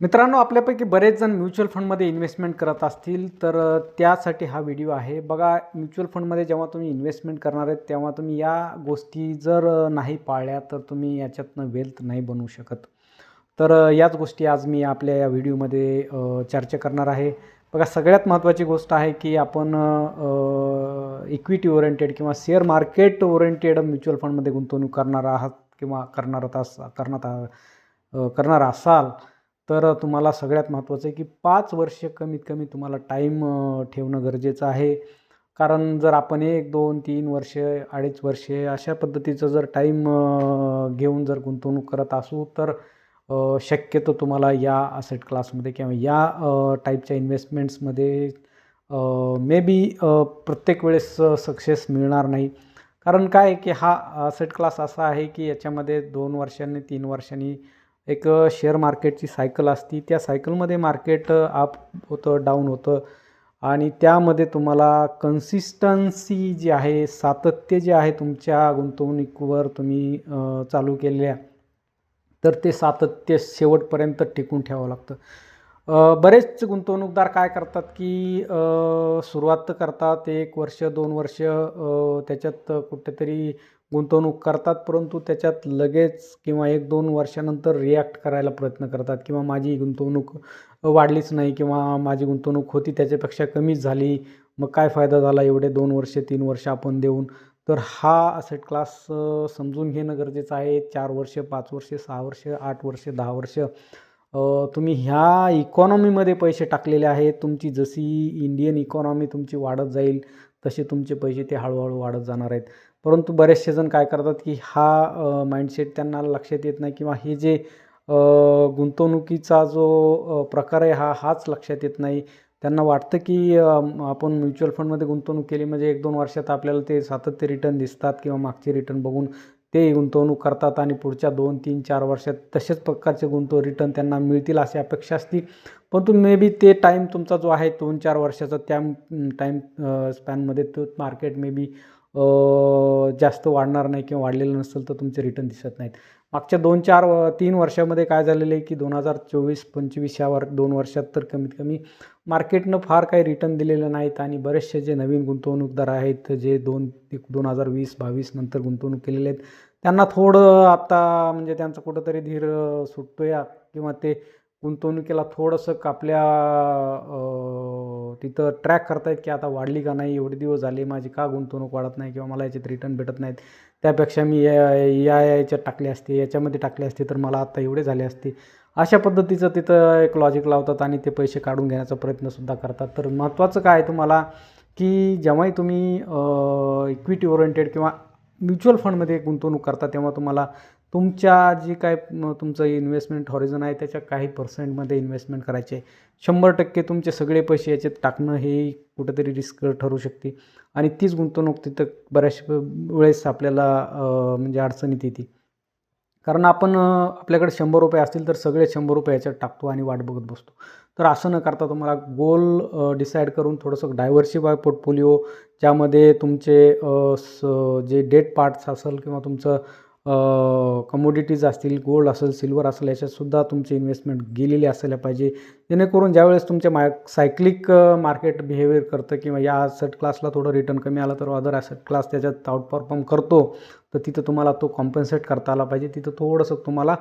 मित्रांनो आपल्यापैकी बरेच जण म्युच्युअल फंडमध्ये इन्व्हेस्टमेंट करत असतील तर त्यासाठी हा व्हिडिओ आहे. बघा म्युच्युअल फंडमध्ये जेव्हा तुम्ही इन्व्हेस्टमेंट करणार आहेत तेव्हा तुम्ही या गोष्टी जर नाही पाळल्या तर तुम्ही याच्यातनं वेल्थ नाही बनवू शकत. तर याच गोष्टी आज मी आपल्या या व्हिडिओमध्ये चर्चा करणार आहे. बघा सगळ्यात महत्त्वाची गोष्ट आहे की आपण इक्विटी ओरिएंटेड किंवा शेअर मार्केट ओरिएंटेड म्युच्युअल फंडमध्ये गुंतवणूक करणार आहात किंवा करणार अस करणार करणार असाल तर तुम्हाला सगळ्यात महत्त्वाचं आहे की पाच वर्ष कमीत कमी तुम्हाला टाईम ठेवणं गरजेचं आहे. कारण जर आपण एक दोन तीन वर्ष अडीच वर्षे अशा पद्धतीचं जर टाईम घेऊन जर गुंतवणूक करत असू तर शक्यतो तुम्हाला या असेट क्लासमध्ये किंवा या टाईपच्या इन्व्हेस्टमेंट्समध्ये मे बी प्रत्येक वेळेस सक्सेस मिळणार नाही. कारण काय आहे की हा असेट क्लास असा आहे की याच्यामध्ये दोन वर्षांनी तीन वर्षांनी एक शेअर मार्केटची सायकल असती. त्या सायकलमध्ये मार्केट अप होतं डाऊन होतं. आणि त्यामध्ये तुम्हाला कन्सिस्टन्सी जी आहे सातत्य जे आहे तुमच्या गुंतवणुकीवर तुम्ही चालू केलेल्या तर ते सातत्य शेवटपर्यंत टिकून ठेवावं लागतं. बरेच गुंतवणूकदार काय करतात की सुरुवात तर करतात एक वर्ष दोन वर्ष त्याच्यात कुठेतरी गुंतवणूक करतात परंतु त्याच्यात लगेच किंवा एक दोन वर्षानंतर रिॲक्ट करायला प्रयत्न करतात किंवा माझी गुंतवणूक वाढलीच नाही किंवा माझी गुंतवणूक होती त्याच्यापेक्षा कमीच झाली मग काय फायदा झाला एवढे दोन वर्ष तीन वर्ष आपण देऊन? तर हा असेट क्लास समजून घेणं गरजेचं आहे. चार वर्ष पाच वर्ष सहा वर्ष आठ वर्ष दहा वर्ष तुम्ही ह्या इकॉनॉमीमध्ये पैसे टाकलेले आहेत. तुमची जशी इंडियन इकॉनॉमी तुमची वाढत जाईल तसे तुमचे पैसे ते हळूहळू वाढत जाणार आहेत. परंतु बरेचसे जण काय करतात की हा माइंडसेट त्यांना लक्षात येत नाही किंवा हे जे गुंतवणुकीचा जो प्रकार आहे हा हाच लक्षात येत नाही. त्यांना वाटतं की आपण म्युच्युअल फंडमध्ये गुंतवणूक केली म्हणजे एक दोन वर्षात आपल्याला ते सातत्य रिटर्न दिसतात किंवा मागचे रिटर्न बघून ते गुंतवणूक करतात आणि पुढच्या दोन तीन चार वर्षात तसेच प्रकारचे गुंतव रिटर्न त्यांना मिळतील अशी अपेक्षा असते. परंतु मे बी ते टाईम तुमचा जो आहे दोन चार वर्षाचा त्या टाईम स्पॅनमध्ये तो मार्केट मे बी जास्त वाढणार नाही किंवा वाढलेलं नसेल तर तुमचे रिटर्न दिसत नाहीत. मागच्या दोन चार व तीन वर्षामध्ये काय झालेलं आहे की दोन हजार चोवीस पंचवीस या वर दोन वर्षात तर कमीत कमी मार्केटनं फार काही रिटर्न दिलेलं नाहीत आणि बरेचसे जे नवीन गुंतवणूकदार आहेत जे दोन दोन हजार वीस बावीस नंतर गुंतवणूक केलेले आहेत त्यांना थोडं आता म्हणजे त्यांचं कुठंतरी धीर सुटतो या किंवा ते गुंतवणुकीला थोडंसं आपल्या तिथं ट्रॅक करतायत की आता वाढली का नाही एवढे दिवस झाले माझी का गुंतवणूक वाढत नाही किंवा मला याच्यात रिटर्न भेटत नाहीत. त्यापेक्षा मी या या याच्यात टाकले असते याच्यामध्ये टाकले असते तर मला आत्ता एवढे झाले असते. अशा पद्धतीचं तिथं एक लॉजिक लावतात आणि ते पैसे काढून घेण्याचा प्रयत्नसुद्धा करतात. तर महत्त्वाचं काय आहे तुम्हाला की जेव्हाही तुम्ही इक्विटी ओरिएंटेड किंवा म्युच्युअल फंडमध्ये गुंतवणूक करता तेव्हा तुम्हाला तुमच्या जी काय तुमचं इन्व्हेस्टमेंट हॉरिझन आहे त्याच्या काही पर्सेंटमध्ये इन्व्हेस्टमेंट करायचे. शंभर टक्के तुमचे सगळे पैसे याच्यात टाकणं हे कुठेतरी रिस्क ठरू शकते. आणि तीच गुंतवणूक तिथं बऱ्याच वेळेस आपल्याला म्हणजे अडचणीत येते. कारण आपण आपल्याकडे शंभर रुपये असतील तर सगळे शंभर रुपये याच्यात टाकतो आणि वाट बघत बसतो. तर असं न करता तुम्हाला गोल डिसाईड करून थोडंसं डायव्हर्सिफाय पोर्टफोलिओ ज्यामध्ये तुमचे स जे डेट पार्ट्स असेल किंवा तुमचं कमोडिटीज असतील गोल्ड असेल सिल्वर असेल याच्यातसुद्धा तुमची इन्व्हेस्टमेंट गेलेली असायला पाहिजे. जेणेकरून ज्यावेळेस तुमचे माय सायक्लिक मार्केट बिहेवियर करतं किंवा या ॲसेट क्लासला थोडं रिटर्न कमी आलं तर अदर ॲसेट क्लास त्याच्यात आउट परफॉर्म करतो तर तिथं तुम्हाला तो कॉम्पन्सेट करता आला पाहिजे. तिथं थोडंसं तुम्हाला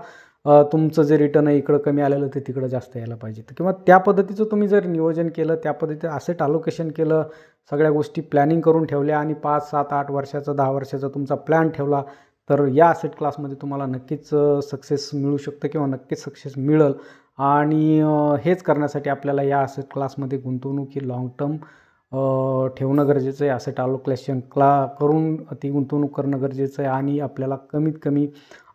तुमचं जे रिटर्न आहे इकडं कमी आलेलं ते तिकडं जास्त यायला पाहिजे. तर किंवा त्या पद्धतीचं तुम्ही जर नियोजन केलं त्या पद्धतीचं असेट अलोकेशन केलं सगळ्या गोष्टी प्लॅनिंग करून ठेवल्या आणि पाच सात आठ वर्षाचा दहा वर्षाचा तुमचा प्लॅन ठेवला तर या असेट क्लासमध्ये तुम्हाला नक्कीच सक्सेस मिळू शकतं किंवा नक्कीच सक्सेस मिळेल. आणि हेच करण्यासाठी आपल्याला या असेट क्लासमध्ये गुंतवणूक ही लाँग टर्म ठेवणं गरजेचं आहे. असेट अलोकेशन क्ला करून ती गुंतवणूक करणं गरजेचं आहे आणि आपल्याला कमीत कमी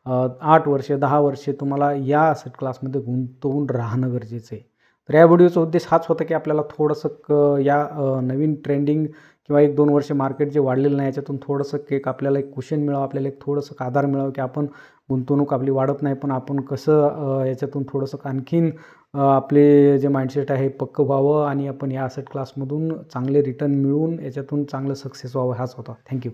आठ वर्षे दहा वर्षे तुम्हाला या असेट क्लासमध्ये गुंतवून राहणं गरजेचं आहे. तर या व्हिडिओचा उद्देश हाच होता की आपल्याला थोडंसं क या नवीन ट्रेंडिंग किंवा एक दोन वर्ष मार्केट जे वाढलेलं नाही याच्यातून थोडंसं एक आपल्याला एक कुशन मिळावं आपल्याला एक थोडंसं आधार मिळावं की आपण गुंतवणूक आपली वाढत नाही पण आपण कसं याच्यातून थोडंसं आणखीन आपले जे माइंडसेट आहे पक्कं व्हावं आणि आपण या असेट क्लासमधून चांगले रिटर्न मिळून याच्यातून चांगलं सक्सेस व्हावं हाच होता. थँक्यू